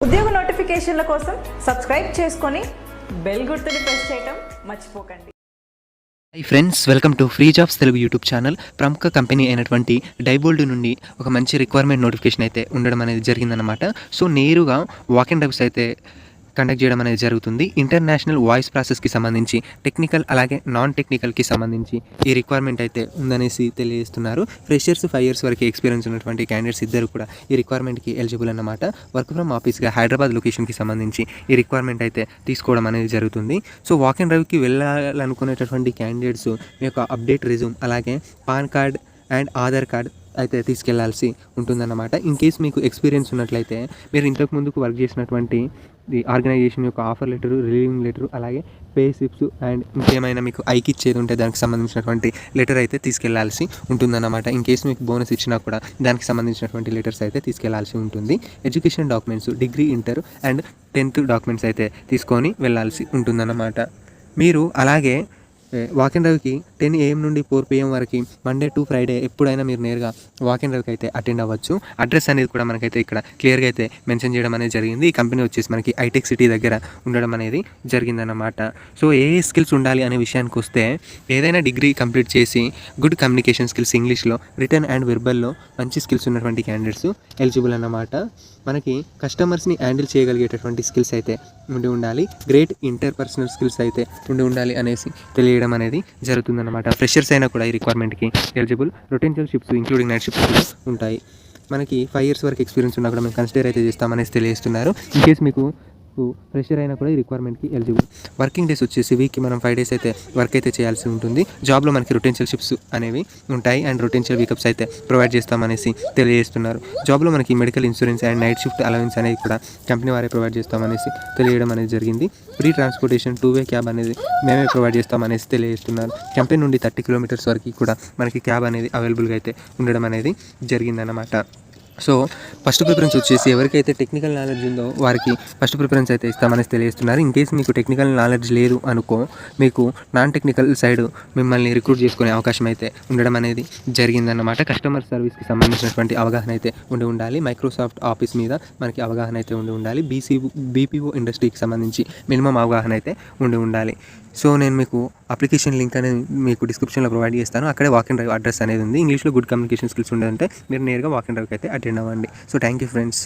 ఉద్యోగ నోటిఫికేషన్ల కోసం సబ్స్క్రైబ్ చేసుకొని బెల్ గుర్తుని ప్రెస్ చేయటం మర్చిపోకండి. Hi friends welcome to free jobs Telugu YouTube channel ప్రముఖ కంపెనీ అయినటువంటి డైబోల్డ్ నుండి ఒక మంచి రిక్వైర్మెంట్ నోటిఫికేషన్ అయితే ఉండడం అనేది జరిగిందనమాట సో నేరుగా వాక్ అండ్ అయితే కండక్ట్ చేయడం అనేది జరుగుతుంది. ఇంటర్నేషనల్ వాయిస్ ప్రాసెస్కి సంబంధించి టెక్నికల్ అలాగే నాన్ టెక్నికల్కి సంబంధించి ఈ రిక్వైర్మెంట్ అయితే ఉందనేసి తెలియజేస్తున్నారు. ఫ్రెషర్స్ ఫైవ్ ఇయర్స్ వరకు ఎక్స్పీరియన్స్ ఉన్నటువంటి క్యాండిడేట్స్ ఇద్దరు కూడా ఈ రిక్వైర్మెంట్కి ఎలిజిబుల్ అన్నమాట. వర్క్ ఫ్రమ్ ఆఫీస్గా హైదరాబాద్ లొకేషన్కి సంబంధించి ఈ రిక్వైర్మెంట్ అయితే తీసుకోవడం అనేది జరుగుతుంది. సో వాక్ అండ్ డ్రైవ్కి వెళ్ళాలనుకునేటటువంటి క్యాండిడేట్స్ మీ యొక్క అప్డేట్ రిజ్యూమ్ అలాగే PAN card and Aadhaar card అయితే తీసుకెళ్ళాల్సి ఉంటుందన్నమాట. ఇన్ కేస్ మీకు ఎక్స్పీరియన్స్ ఉన్నట్లయితే మీరు ఇంతకు ముందుకు వర్క్ చేసినటువంటి ఆర్గనైజేషన్ యొక్క ఆఫర్ లెటరు రిలీవింగ్ లెటర్ అలాగే పే స్లిప్స్ అండ్ ఇంకేమైనా మీకు ఐకి ఇచ్చేది ఉంటే దానికి సంబంధించినటువంటి లెటర్ అయితే తీసుకెళ్ళాల్సి ఉంటుందన్నమాట. ఇన్ కేసు మీకు బోనస్ ఇచ్చినా కూడా దానికి సంబంధించినటువంటి లెటర్స్ అయితే తీసుకెళ్ళాల్సి ఉంటుంది. Education documents degree inter and tenth documents అయితే తీసుకొని వెళ్ళాల్సి ఉంటుందన్నమాట. మీరు అలాగే వాక్ అండ్ డ్రైవ్కి టెన్ ఏఎం నుండి ఫోర్ పిఎం వరకు మండే టు ఫ్రైడే ఎప్పుడైనా మీరు నేరుగా వాక్ అండ్ డ్రైవ్కి అయితే అటెండ్ అవ్వచ్చు. అడ్రస్ అనేది కూడా మనకైతే ఇక్కడ క్లియర్గా అయితే మెన్షన్ చేయడం అనేది జరిగింది. ఈ కంపెనీ వచ్చేసి మనకి ఐటెక్ సిటీ దగ్గర ఉండడం అనేది జరిగిందన్నమాట. సో ఏ స్కిల్స్ ఉండాలి అనే విషయానికి వస్తే ఏదైనా డిగ్రీ కంప్లీట్ చేసి గుడ్ కమ్యూనికేషన్ స్కిల్స్ ఇంగ్లీష్లో రిటర్న్ అండ్ వెర్బల్లో మంచి స్కిల్స్ ఉన్నటువంటి క్యాండిడేట్స్ ఎలిజిబుల్ అన్నమాట. మనకి కస్టమర్స్ని హ్యాండిల్ చేయగలిగేటటువంటి స్కిల్స్ అయితే ఉండి ఉండాలి. గ్రేట్ ఇంటర్ పర్సనల్ స్కిల్స్ అయితే ఉండి ఉండాలి అనేసి తెలియ చేయడం అనేది జరుగుతుందన్నమాట. ఫ్రెషర్స్ అయినా కూడా ఈ రిక్వైర్మెంట్కి eligible rotational shifts including night shifts కూడా ఉంటాయి. మనకి ఫైవ్ ఇయర్స్ వరకు ఎక్స్పీరియన్స్ ఉన్నా కూడా మేము కన్సిడర్ అయితే చేస్తామనేసి తెలియజేస్తున్నారు. ఇన్ కేస్ మీకు ఫ్రెషర్ అయినా కూడా ఈ రిక్వైర్మెంట్కి ఎలిజిబుల్ వర్కింగ్ డేస్ వచ్చేసి వీక్కి మనం ఫైవ్ డేస్ అయితే వర్క్ అయితే చేయాల్సి ఉంటుంది. జాబ్లో మనకి రొటెన్షియల్ షిప్స్ అనేవి ఉంటాయి అండ్ రొటెన్షియల్ వీకప్స్ అయితే ప్రొవైడ్ చేస్తామనేసి తెలియజేస్తున్నారు. జాబ్లో మనకి medical insurance and night shift allowance అనేది కూడా కంపెనీ వారే ప్రొవైడ్ చేస్తామనేసి తెలియడం అనేది జరిగింది. Free transportation two way cab అనేది మేమే ప్రొవైడ్ చేస్తామనేసి తెలియజేస్తున్నారు. కంపెనీ నుండి థర్టీ కిలోమీటర్స్ వరకు కూడా మనకి క్యాబ్ అనేది అవైలబుల్గా అయితే ఉండడం అనేది జరిగిందన్నమాట. సో ఫస్ట్ ప్రిఫరెన్స్ వచ్చేసి ఎవరికైతే టెక్నికల్ నాలెడ్జ్ ఉందో వారికి ఫస్ట్ ప్రిఫరెన్స్ అయితే ఇస్తామనేసి తెలియజేస్తున్నారు. ఇన్ కేసు మీకు టెక్నికల్ నాలెడ్జ్ లేదు అనుకో మీకు నాన్ టెక్నికల్ సైడ్ మిమ్మల్ని రిక్రూట్ చేసుకునే అవకాశం అయితే ఉండడం అనేది జరిగిందన్నమాట. కస్టమర్ సర్వీస్కి సంబంధించినటువంటి అవగాహన అయితే ఉండి ఉండాలి. మైక్రోసాఫ్ట్ ఆఫీస్ మీద మనకి అవగాహన అయితే ఉండి ఉండాలి. బీసీ బీపీఓ ఇండస్ట్రీకి సంబంధించి మినిమం అవగాహన అయితే ఉండి ఉండాలి. సో నేను మీకు అప్లికేషన్ లింక్ అనేది మీకు డిస్క్రిప్షన్లో ప్రొవైడ్ చేస్తాను. అక్కడే వాక్ అండ్ డ్రైవ్ అడ్రస్ అనేది ఉంది. ఇంగ్లీష్లో గుడ్ కమ్యూనికేషన్ స్కిల్స్ ఉండదంటే మీరు నేరుగా వాక్ అండ్ డ్రైవ్కి అయితే అటెండ్ అవ్వండి. So thank you friends